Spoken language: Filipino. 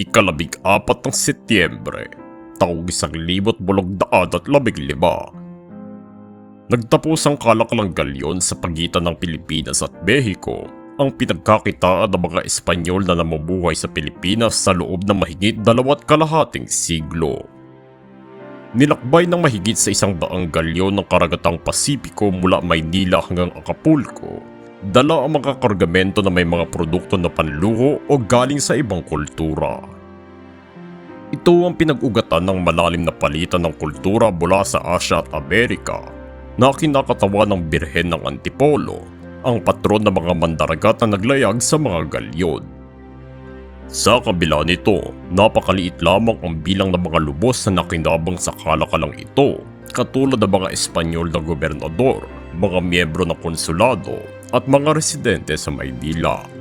ikalabing apat ng Setyembre, taong isang libot bulog daan at labing lima. Nagtapos ang kalakalang galyon sa pagitan ng Pilipinas at Mexico ang pinagkakitaan ng mga Espanyol na namumuhay sa Pilipinas sa loob ng mahigit dalawat kalahating siglo. Nilakbay ng mahigit sa isang daang galyon ng karagatang Pasipiko mula Maynila hanggang Acapulco. Dala ang mga kargamento na may mga produkto na panluho o galing sa ibang kultura. Ito ang pinag-ugatan ng malalim na palitan ng kultura mula sa Asya at Amerika na kinakatawa ng Birhen ng Antipolo, ang patron ng mga mandaragat na naglayag sa mga galyon. Sa kabila nito, napakaliit lamang ang bilang ng mga lubos na nakinabang sa kalakalang ito, katulad ng mga Espanyol na gobernador, mga miyembro ng konsulado, at mga residente sa Maynila.